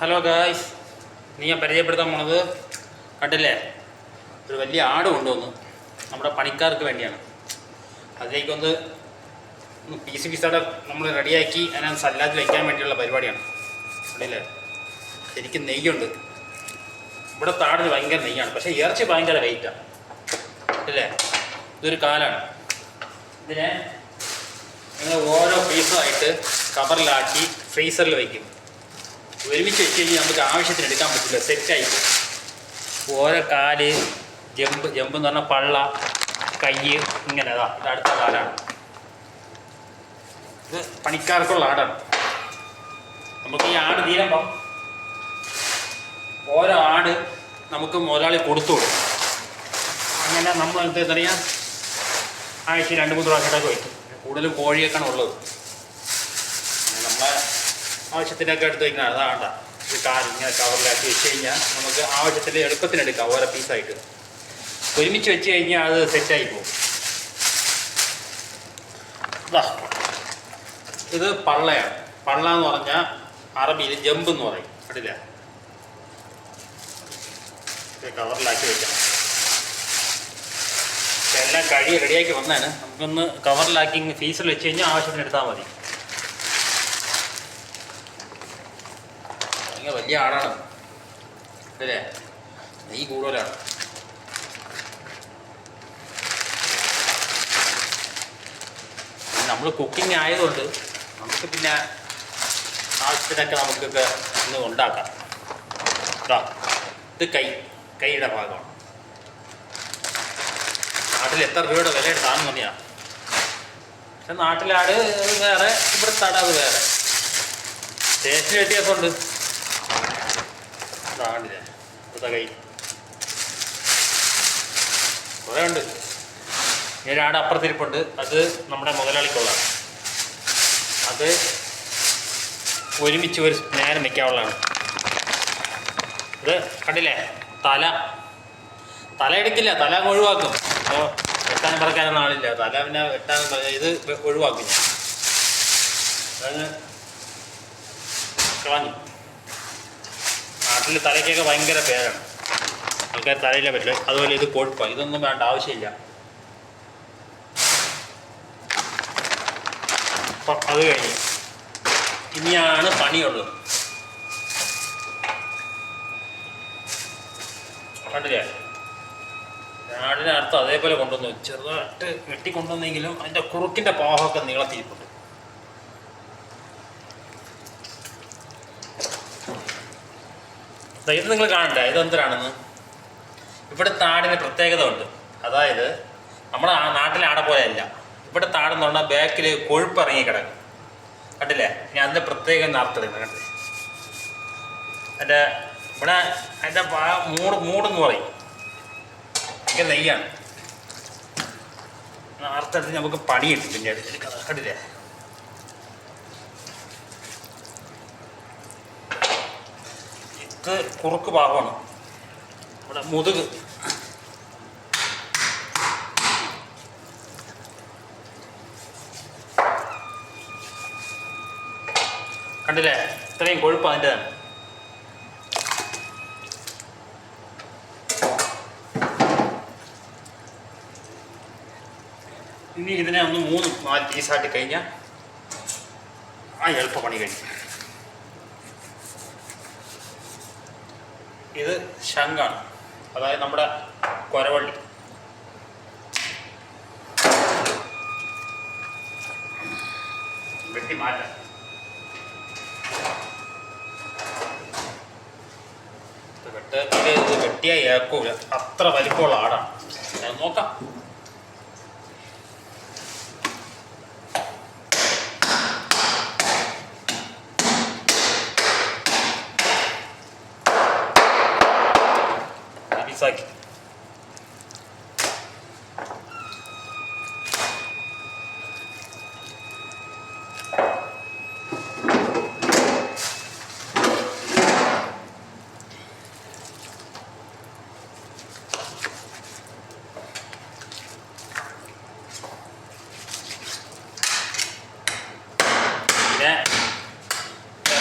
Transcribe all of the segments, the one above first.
Hello guys നീ ഞാൻ പരിചയപ്പെടുത്താൻ പോണത് കണ്ടില്ലേ? ഒരു വലിയ ആട് കൊണ്ടുവന്നു. നമ്മുടെ പണിക്കാർക്ക് വേണ്ടിയാണ്. അതിലേക്കൊന്ന് ഒന്ന് പീസ് പീസോടെ നമ്മൾ റെഡിയാക്കി അതിനകത്ത് സല്ലാത്തിൽ വയ്ക്കാൻ വേണ്ടിയുള്ള പരിപാടിയാണ്. കണ്ടില്ലേ? എനിക്ക് നെയ്യുണ്ട്. ഇവിടെ താടിന് ഭയങ്കര നെയ്യാണ്. പക്ഷേ ഇറച്ചി ഭയങ്കര വെയിറ്റാണ് അല്ലേ ഇതൊരു കാലാണ്. ഇതിനെ നിങ്ങൾ ഓരോ പീസുമായിട്ട് കവറിലാക്കി ഫ്രീസറിൽ വയ്ക്കും ഒരുമിച്ച് വെച്ച് കഴിഞ്ഞാൽ നമുക്ക് ആവശ്യത്തിന് എടുക്കാൻ പറ്റില്ല. സെറ്റായി ഓരോ കാൽ ജമ്പ് ജമ്പ് എന്ന് പറഞ്ഞാൽ പള്ള കൈ ഇങ്ങനെ അതാ ഇത് അടുത്ത കാലാണ്. ഇത് പണിക്കാർക്കുള്ള ആടാണ്. നമുക്ക് ഈ ആട് തീരുമ്പം ഓരോ ആട് നമുക്ക് മുതലാളി കൊടുത്തു അങ്ങനെ നമ്മൾ എന്താ ആഴ്ച രണ്ട് മൂന്ന് പ്രാവശ്യമൊക്കെ വയ്ക്കും. കൂടുതലും കോഴിയൊക്കെയാണ് ഉള്ളത്. നമ്മളെ ആവശ്യത്തിനൊക്കെ എടുത്ത് വയ്ക്കണം. അതാണ്ട ഈ കവറിലാക്കി വെച്ച് കഴിഞ്ഞാൽ നമുക്ക് ആവശ്യത്തിന് എളുപ്പത്തിന് എടുക്കാം ഓരോ പീസായിട്ട്. ഒരുമിച്ച് വെച്ച് കഴിഞ്ഞാൽ അത് സെറ്റായി പോകും. ഇതാ പള്ളയാണ്. പള്ള എന്ന് പറഞ്ഞാൽ അറബിയിൽ ജമ്പ് എന്ന് പറയും. കണ്ടില്ല? കവറിലാക്കി വെക്കാം എല്ലാം കഴി റെഡിയാക്കി വന്നാണ് നമുക്കൊന്ന് കവറിലാക്കി ഫീസിൽ വെച്ച് കഴിഞ്ഞാൽ ആവശ്യത്തിന് എടുത്താൽ മതി. വലിയ ആടാണ്. അല്ലേ നെയ് കൂടുതലാണ് നമ്മൾ കുക്കിംഗ് ആയതുകൊണ്ട് നമുക്ക് പിന്നെ ആവശ്യത്തിനൊക്കെ നമുക്കൊക്കെ ഇന്ന് ഉണ്ടാക്കാം. കേട്ടോ ഇത് കൈ കൈയുടെ ഭാഗമാണ്. നാട്ടിൽ എത്ര രൂപയുടെ വില എടുത്താന്ന് മതിയാണ് പക്ഷെ നാട്ടിലാട് വേറെ ഇവിടെ തടാത് വേറെ. ടേസ്റ്റ് വ്യത്യാസമുണ്ട് ഇതാണ്ടില്ലേ ഇവിടുത്തെ കൈ. കുറേ ഉണ്ട്. ഏഴാട് അപ്പുറത്തിരിപ്പുണ്ട്. അത് നമ്മുടെ മുതലാളിക്കുള്ളതാണ്. അത് ഒരുമിച്ച് ഒരു നേരം വയ്ക്കാവുള്ളതാണ് ഇത് കണ്ടില്ലേ? തല. തല എടുക്കില്ല. തല ഒഴിവാക്കും. അപ്പോൾ വെട്ടാൻ പറക്കാനൊന്നും ആളില്ല. തല പിന്നെ വെട്ടാൻ ഇത് ഒഴിവാക്കും ഞാൻ. അതങ്ങ് കളഞ്ഞു. നാട്ടിൽ തലയ്ക്കൊക്കെ ഭയങ്കര പേരാണ്. ആൾക്കാർ തലയിലേ പറ്റില്ല. അതുപോലെ ഇത് കൊഴുപ്പ ഇതൊന്നും വേണ്ട ആവശ്യമില്ല. അത് കഴിഞ്ഞു. ഇനിയാണ് പണിയുള്ളത്. കണ്ടില്ലേ? നാടിനർത്ഥം അതേപോലെ കൊണ്ടുവന്നു. ചെറുതായിട്ട് വെട്ടി കൊണ്ടുവന്നെങ്കിലും അതിന്റെ കുറുക്കിന്റെ പാവമൊക്കെ നീളത്തിരിപ്പുണ്ട്. ഇത് നിങ്ങൾ കാണണ്ട? ഇത് ഇവിടെ നാടിന് പ്രത്യേകത ഉണ്ട് അതായത് നമ്മൾ ആ നാട്ടിലെ ആട പോലെയല്ല. ഇവിടെ താടെന്ന് പറഞ്ഞാൽ ബാക്കിൽ കൊഴുപ്പ് ഇറങ്ങി കിടക്കും. കണ്ടില്ലേ? ഞാൻ അതിന്റെ പ്രത്യേകം അർത്ഥം കണ്ടില്ലേ? അതിന്റെ ഇവിടെ അതിന്റെ മൂട് മൂടെന്ന് പറയും. ഭയങ്കര നെയ്യാണ്. നാർത്തെടുത്ത് നമുക്ക് പണി കിട്ടും പിന്നെ എടുക്കാം കണ്ടില്ലേ? കുറുക്ക് ഭാഗമാണ്. ഇവിടെ മുതുക്. കണ്ടില്ലേ? ഇത്രയും കൊഴുപ്പ് അതിന്റെ ഇനി ഇതിനെ ഒന്ന് മൂന്ന് നാല് പീസാക്കി കഴിഞ്ഞാൽ ആ എളുപ്പ പണി കഴിഞ്ഞു ഇത് ശംഖാണ്. അതായത് നമ്മുടെ കൊരവള്ളി. വെട്ടി മാറ്റാം. വെട്ടത്തിൽ ഇത് ഏക്കൂല അത്ര വലിപ്പമുള്ള ആടാണ്. നോക്കാം പീസാക്കി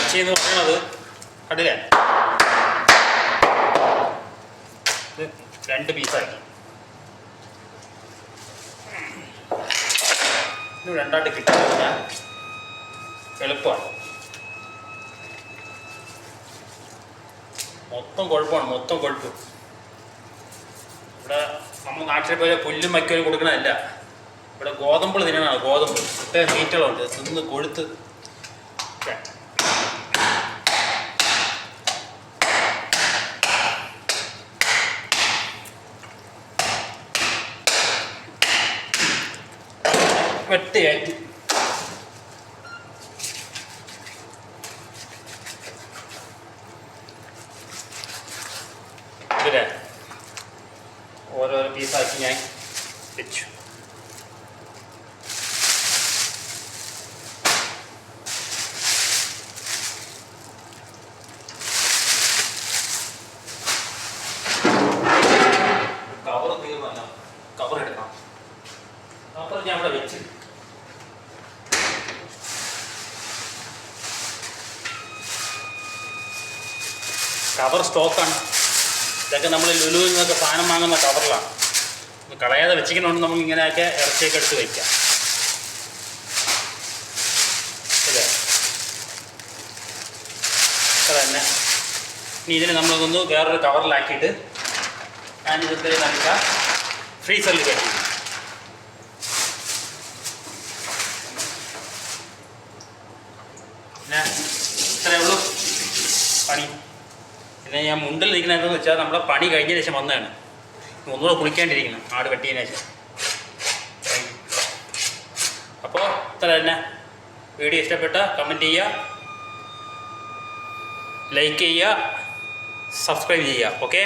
ഇറച്ചി എന്ന് പറയുന്നത് കണ്ടില്ലേ? രണ്ട് പീസാക്കി ഇത് രണ്ടായിട്ട് എളുപ്പമാണ്. മൊത്തം കുഴപ്പമാണ് മൊത്തം കുഴപ്പം. ഇവിടെ നമ്മൾ നാട്ടിൽ പോലെ പുല്ലും വയ്ക്കലും കൊടുക്കണതല്ല. ഇവിടെ ഗോതമ്പ് തിന്നണതാണ് ഗോതമ്പ്. പ്രത്യേക തീറ്റകളുണ്ട് തിന്ന് കൊഴുത്ത്. ഇതിലെ ഓരോരോ പീസാക്കി ഞാൻ വെച്ചു കവർ തീർന്നല്ല കവർ എടുക്കാം കവർ ഞാൻ അവിടെ വെച്ച് കവർ സ്റ്റോക്കാണ് ഇതൊക്കെ നമ്മൾ ലുലുവിൽ നിന്നൊക്കെ സാധനം വാങ്ങുന്ന കവറിലാണ് കളയാതെ വെച്ചിരിക്കുന്നതുകൊണ്ട് നമുക്ക് ഇങ്ങനെയൊക്കെ ഇറച്ചിയൊക്കെ എടുത്ത് വയ്ക്കാം അല്ലേ? അത്ര തന്നെ. ഇനി ഇതിനെ നമ്മളൊന്ന് വേറൊരു കവറിലാക്കിയിട്ട് ഞാൻ ഇതിൽ നമുക്ക് ഫ്രീസറിൽ കയറ്റി പിന്നെ ഇത്രയേ ഉള്ളൂ. പണി. പിന്നെ ഞാൻ മുണ്ടിൽ നിൽക്കുന്ന എന്താണെന്ന് വെച്ചാൽ നമ്മളെ പണി കഴിഞ്ഞ ശേഷം വന്നതാണ്. ഒന്നുകൂടെ കുളിക്കാണ്ടിരിക്കണം ആട് വെട്ടിയതിന് ശേഷം. അപ്പോൾ ഇത്ര തന്നെ. വീഡിയോ ഇഷ്ടപ്പെട്ട കമന്റ് ചെയ്യുക. ലൈക്ക് ചെയ്യുക. സബ്സ്ക്രൈബ് ചെയ്യുക. ഓക്കെ